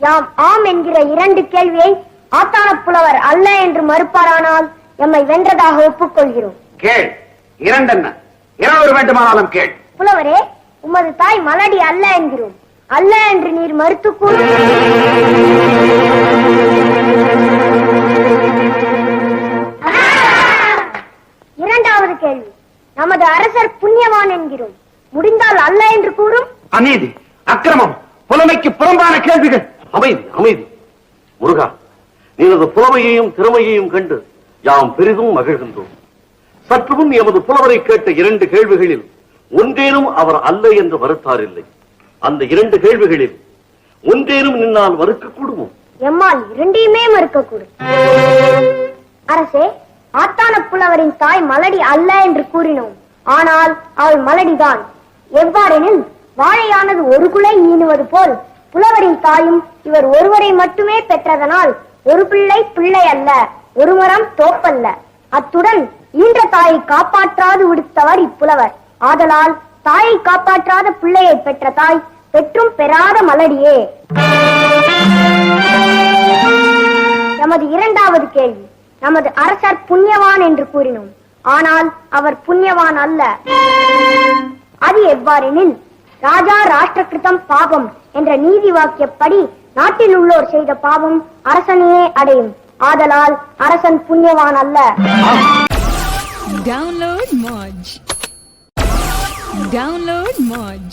யாம் ஆம் என்கிற இரண்டு கேள்வியை ஆத்தான புலவர் அல்ல என்று மறுப்பாரானால் எம்மை வென்றதாக ஒப்புக்கொள்கிறோம். கேள். இரண்டென்ன? இருநூறு வேண்டுமானாலும் கேள். புலவரே உமது தாய் மலடி அல்ல என்கிறோம். அல்ல என்று நீர் மறுத்து இரண்டாவது கேள்வி. நமது அரசர் புண்ணியவான் என்கிறோம். முடிந்தால் அல்ல என்று கூறும்? அநீதி அக்கிரமம் புலமைக்கு புறம்பான கேள்விகள். அமைதி அமைதி. முருகா நீனது புலமையையும் திறமையையும் கண்டு யாம் பெரிதும் மகிழ்கின்றோம். சற்று முன் எமது புலவரை கேட்ட இரண்டு கேள்விகளில் ஒன்றேனும் அவர் அல்ல என்று வருத்தார் இல்லை அந்த இரண்டு கேள்விகளில் ஒன்றேனும் நின்னால் மறுக்கக்கூடுமோ எம்மால் இரண்டையுமே மறுக்கக்கூடும் அரசே ஆத்தான புலவரின் தாய் மலடி அல்ல என்று கூறினோம். ஆனால் அவள் மலடிதான். எவ்வாறெனில் வாழையானது ஒரு குலை ஈனுவது போல் புலவரின் தாயும் இவர் ஒருவரை மட்டுமே பெற்றதனால் ஒரு பிள்ளை பிள்ளை அல்ல ஒரு மரம் தோப்பல்ல. அத்துடன் ஈன்ற தாயை காப்பாற்றாது விடுத்தவர் இப்புலவர். ஆதலால் தாயை காப்பாற்றாத பிள்ளையை பெற்ற தாய் பெற்றும் பெறாத மலடியே. நமது இரண்டாவது கேள்வி. நமது அரசர் புண்ணியவான் என்று கூறினோம். ஆனால் அவர் புண்ணியவான் அல்ல. அது எவ்வாறெனில் ராஜா ராஷ்டிரகிருத்தம் பாபம் என்ற நீதி வாக்கியப்படி நாட்டில் உள்ளோர் செய்த பாவம் அரசனையே அடையும் ஆதலால் அரசன் புண்ணியவான் அல்ல டவுன்லோட் Moj. Download Moj.